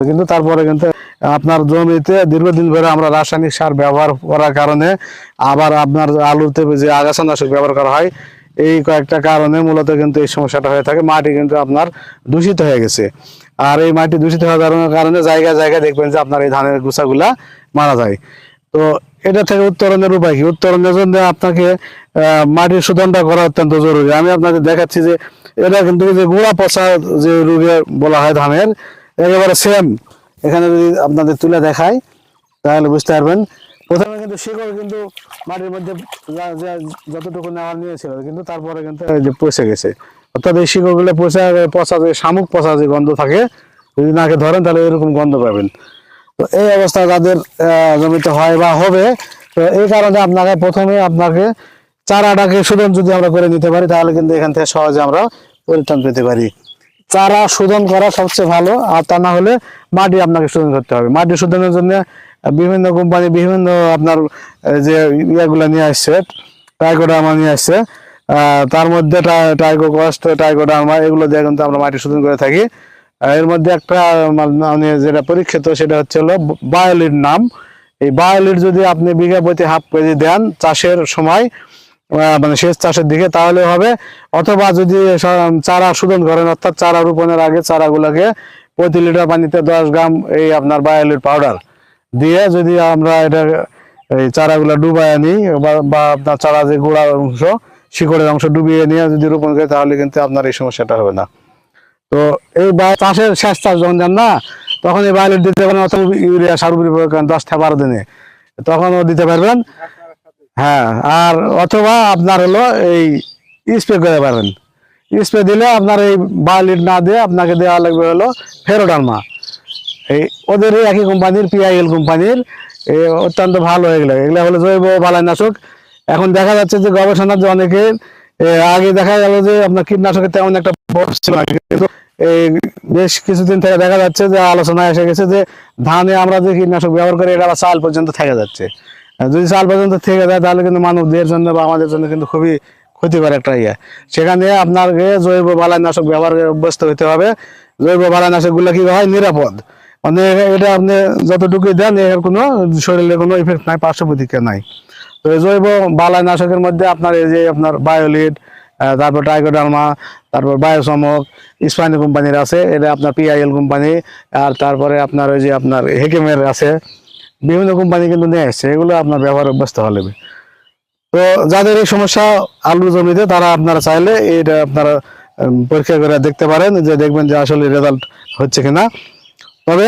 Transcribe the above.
কিন্তু তারপরে কিন্তু আপনার জমিতে দীর্ঘদিন ধরে আমরা রাসায়নিক সার ব্যবহার করার কারণে আবার আপনার আলুতে যে আগাছানাশক ব্যবহার করা হয়, এই কয়েকটা কারণে মূলত কিন্তু এই সমস্যাটা হয়ে থাকে। মাটি কিন্তু আপনার দূষিত হয়ে গেছে। আর এই মাটি দূষিত হওয়ার কারণে- জায়গায় জায়গায় দেখবেন যে আপনার এই ধানের গুছাগুলা মারা যায়। তো এটা থেকে উত্তরণের উপায় কি? উত্তরণের জন্য আপনাকে মাটির শোধনটা করা অত্যন্ত জরুরি। আমি আপনাদের দেখাচ্ছি যে এটা কিন্তু যে গোড়া পচা যে রোগে বলা হয় ধানের একেবারে সেম এখানে যদি আপনাদের তুলে দেখাই, তাহলে বুঝতে পারবেন। প্রথমে কিন্তু শিকড় কিন্তু মাটির মধ্যে যতটুকু নেওয়ার নিয়েছিল, কিন্তু তারপরে কিন্তু পচে গেছে। অর্থাৎ এই শিকড়গুলো পচা পচা যে শামুক পচা যে গন্ধ থাকে। যদি নাকে ধরেন, তাহলে এরকম গন্ধ পাবেন। তো এই অবস্থা যাদের জমিতে হয় বা হবে, তো এই কারণে আপনাকে প্রথমে আপনাকে চারাটাকে শোধন যদি আমরা করে নিতে পারি, তাহলে কিন্তু এখান থেকে সহজে আমরা পরিত্রাণ পেতে পারি। চারা শোধন করা সবচেয়ে ভালো, আর তা না হলে মাটি আপনাকে শোধন করতে হবে। মাটি শোধনের জন্য বিভিন্ন কোম্পানি বিভিন্ন আপনার যে ইয়েগুলো নিয়ে আসছে টাইকোডার্মা নিয়ে আসছে তার মধ্যে টাইকো কস্ট টাইকোডার্মা এগুলো দিয়ে কিন্তু আমরা মাটি শোধন করে থাকি। এর মধ্যে একটা মানে যেটা পরীক্ষিত, সেটা হচ্ছে হলো বায়োলিড নাম। এই বায়োলিড যদি আপনি বিঘা প্রতি হাফ কেজি দেন, চাষের সময় মানে শেষ চাষের দিকে, তাহলে হবে। অথবা যদি চারা শোধন করেন, অর্থাৎ চারা রোপণের আগে চারাগুলোকে প্রতি লিটার পানিতে দশ গ্রাম এই আপনার বায়োলিড পাউডার দিয়ে যদি আমরা এটা, এই চারাগুলো ডুবায় নিই, বা- আপনার চারা যে গোড়ার অংশ, শিকড়ের অংশ ডুবিয়ে নিয়ে যদি রোপণ করি, তাহলে কিন্তু আপনার এই সমস্যাটা হবে না। তো এই চাষের শেষ চাষ যখন যান না, তখন এই বায়োলিট দিতে পারেন, অথবা ইউরিয়া, সার প্রয়োগ করেন দশ থেকে বারো দিনে। তখনও দিতে পারবেন। হ্যাঁ আর অথবা আপনার হলো এই স্প্রে করে পারেন স্প্রে দিলে আপনার এই বায়োলিট না দিয়ে আপনাকে দেওয়া লাগবে হলো ফেরোডালমা এই ওদের একই কোম্পানির পিআইএল কোম্পানির অত্যন্ত ভালো হয়ে এগুলো। এগুলো হলো জৈব বালাইনাশক। এখন দেখা যাচ্ছে যে গবেষণার যে অনেকে আগে দেখা গেল যে আপনার কীটনাশকের তেমন একটা এই বেশ কিছুদিন থেকে দেখা যাচ্ছে যে আলোচনা এসে গেছে যে ধানে আমরা যে কীটনাশক ব্যবহার করি, এটা চাল পর্যন্ত থেকে যাচ্ছে। যদি চাল পর্যন্ত থেকে যায়, তাহলে কিন্তু মানবদের জন্য বা আমাদের জন্য কিন্তু খুবই ক্ষতিকর একটা ইয়ে। সেখানে আপনাকে জৈব বালাইনাশক ব্যবহার অভ্যস্ত হতে হবে। জৈব বালাইনাশকগুলো কি হয়? নিরাপদ। মানে এটা আপনি যতটুকু দেন, এর কোনো শরীরে কোনো ইফেক্ট নাই পার্শ্ব প্রতিক্রিয়া নাই। তো জৈব বালাইনাশকের মধ্যে আপনার এই যে আপনার বায়োলিড তারপর টাইকোডার্মা, তারপর বায়োসমক ইস্পানি কোম্পানির আছে, এটা আপনার পিআইএল কোম্পানি, আর তারপরে আপনার ওই যে আপনার হেকেমের আছে। বিভিন্ন কোম্পানি কিন্তু নিয়ে আসছে, এগুলো আপনার ব্যবহার অভ্যস্ত হলে তো যাদের এই সমস্যা আলু জমিতে, তারা আপনারা চাইলে এটা আপনারা পরীক্ষা করে দেখতে পারেন যে দেখবেন যে আসলে রেজাল্ট হচ্ছে কিনা। তবে